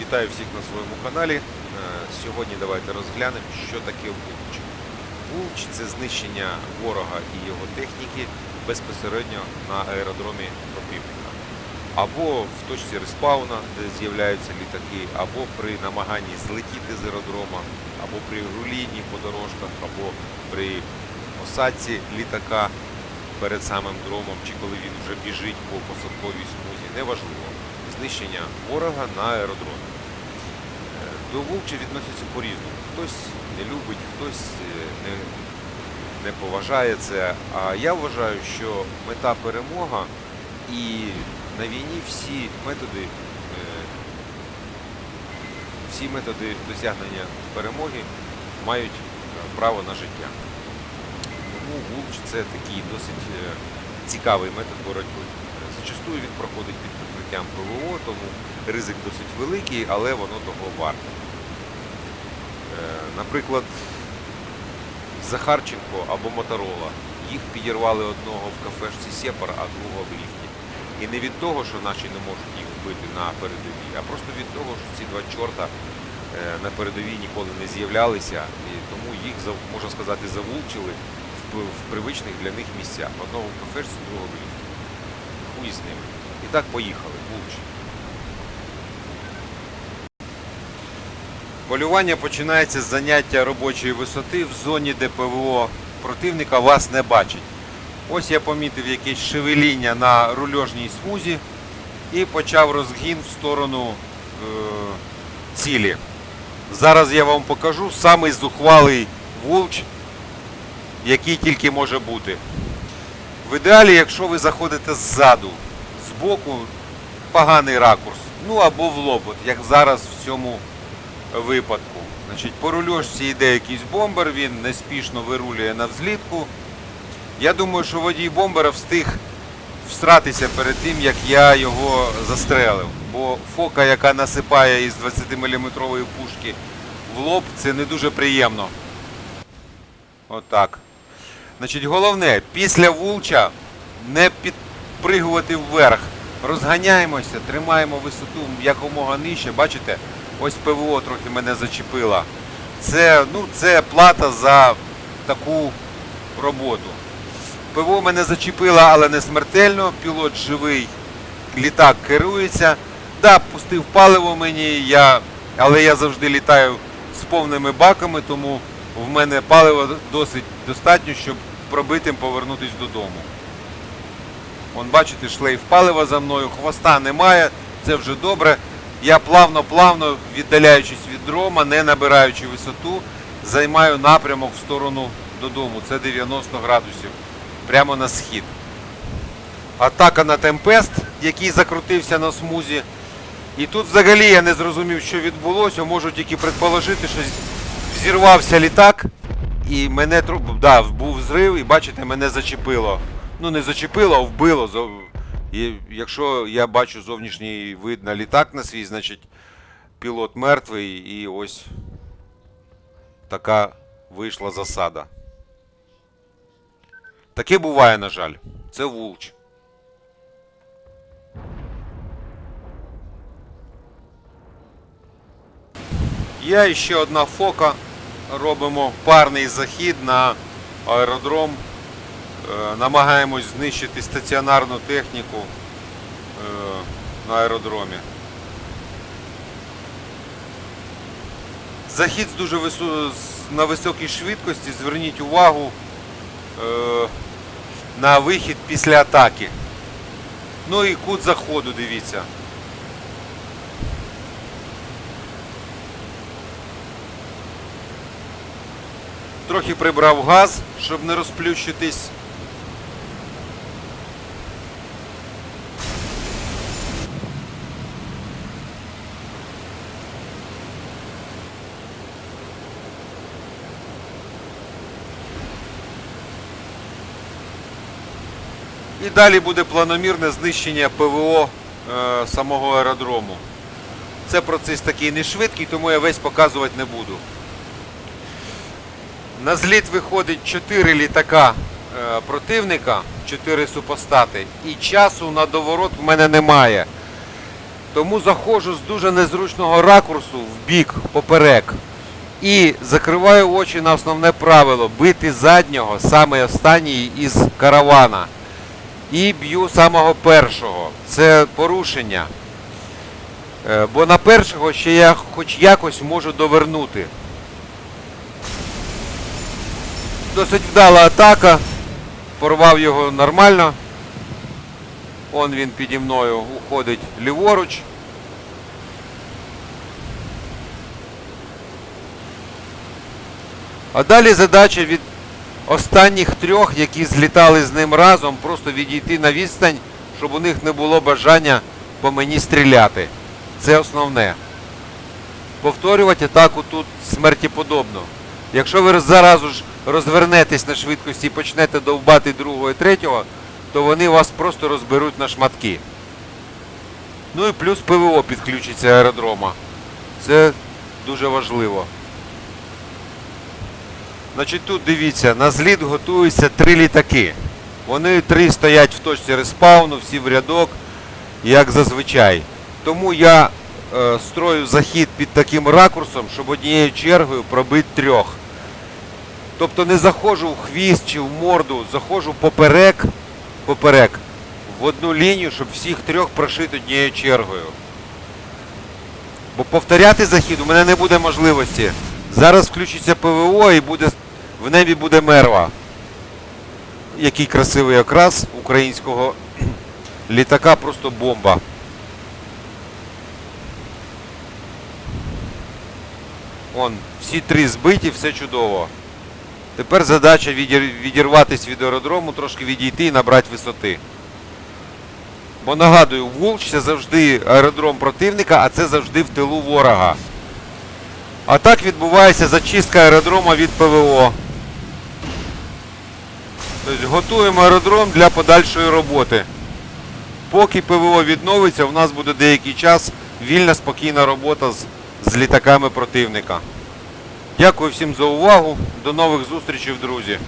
Вітаю всіх на своєму каналі. Е, Сьогодні давайте розглянемо, що таке вулч. Вулч це знищення ворога і його техніки безпосередньо на аеродромі противника. Або в точці респауна, де з'являються літаки, або при намаганні злетіти з аеродрома, або при рулінні по дорожках, або при посадці літака перед самим дромом, чи коли він вже біжить по посадковій смузі, неважливо. Знищення ворога на аеродромі. До вовча відносяться по-різному. Хтось не любить, хтось е, не, не поважає це. А я вважаю, що мета перемога і на війні всі методи, е, всі методи досягнення перемоги мають е, право на життя. Тому вулч це такий досить цікавий метод боротьби. Зачастую він проходить під прикриттям ПВО, тому ризик досить великий, але воно того варте. Е, Наприклад, Захарченко або Моторола. Їх підірвали одного в кафешці Сепар, а другого в ліфті. І не від того, що наші не можуть їх вбити на передовій, а просто від того, що ці два чорта е, на передовій ніколи не з'являлися, і тому їх, можна сказати, завулчили в привичних для них місцях. Одного в кафешці, другого в ліфті. Хуй з ними. І так поїхали, вулч. Полювання починається з заняття робочої висоти в зоні, де ПВО противника вас не бачить. Ось я помітив якесь шевеління на рульожній смузі і почав розгін в сторону е, цілі. Зараз я вам покажу самий зухвалий вулч, який тільки може бути. В ідеалі, якщо ви заходите ззаду, збоку поганий ракурс, ну або в лоб, от як зараз в цьому випадку. Значить, по рульошці йде якийсь бомбер, він неспішно вирулює на взлітку. Я думаю, що водій бомбера встиг всратися перед тим, як я його застрелив. Бо фока, яка насипає із 20-мм пушки в лоб, це не дуже приємно. Отак. Значить, головне, після вулча не підпригувати вверх. Розганяємося, тримаємо висоту якомога нижче. Бачите, ось ПВО трохи мене зачепило. Це, ну, це плата за таку роботу. ПВО мене зачепило, але не смертельно. Пілот живий, літак керується. Да, пустив паливо мені, я, але я завжди літаю з повними баками, тому в мене палива досить достатньо, щоб пробитим повернутися додому. Вон, бачите, шлейф палива за мною, хвоста немає, це вже добре. Я плавно-плавно, віддаляючись від дрома, не набираючи висоту, займаю напрямок в сторону додому. Це 90 градусів, прямо на схід. Атака на Темпест, який закрутився на смузі. І тут взагалі я не зрозумів, що відбулося. Можу тільки предположити, що з- взірвався літак, і мене да, був зрив, і бачите, мене зачепило. Ну не зачепило, а вбило. І якщо я бачу зовнішній вид на літак на свій, значить пілот мертвий, і ось така вийшла засада. Таке буває, на жаль. Це вулч. Є ще одна фока. Робимо парний захід на аеродром. Е, Намагаємось знищити стаціонарну техніку е, на аеродромі. Захід дуже висо... на високій швидкості. Зверніть увагу е, на вихід після атаки. Ну і кут заходу, дивіться. Трохи прибрав газ, щоб не розплющитись. І далі буде планомірне знищення ПВО е, самого аеродрому. Це процес такий не швидкий, тому я весь показувати не буду. На зліт виходить 4 літака е, противника, 4 супостати, і часу на доворот в мене немає. Тому заходжу з дуже незручного ракурсу в бік, поперек. І закриваю очі на основне правило бити заднього, саме останній із каравана. І б'ю самого першого. Це порушення. Е, Бо на першого ще я хоч якось можу довернути. Досить вдала атака. Порвав його нормально. Он він піді мною уходить ліворуч. А далі задача від останніх трьох, які злітали з ним разом, просто відійти на відстань, щоб у них не було бажання по мені стріляти. Це основне. Повторювати атаку тут смертєподобно. Якщо ви заразу ж розвернетесь на швидкості і почнете довбати другого і третього, то вони вас просто розберуть на шматки. Ну і плюс ПВО підключиться аеродрома. Це дуже важливо. Значить, тут дивіться, на зліт готуються три літаки. Вони три стоять в точці респауну, всі в рядок, як зазвичай. Тому я е, строю захід під таким ракурсом, щоб однією чергою пробити трьох. Тобто не заходжу в хвіст чи в морду, заходжу поперек, поперек в одну лінію, щоб всіх трьох прошити однією чергою. Бо повторяти захід у мене не буде можливості. Зараз включиться ПВО і буде, в небі буде мерва. Який красивий окрас українського літака, просто бомба. Он, всі три збиті, все чудово. Тепер задача відір... відірватися від аеродрому, трошки відійти і набрати висоти. Бо нагадую, Вулч це завжди аеродром противника, а це завжди в тилу ворога. А так відбувається зачистка аеродрома від ПВО. Тобто готуємо аеродром для подальшої роботи. Поки ПВО відновиться, у нас буде деякий час вільна спокійна робота з, з літаками противника. Дякую всім за увагу. До нових зустрічей, друзі.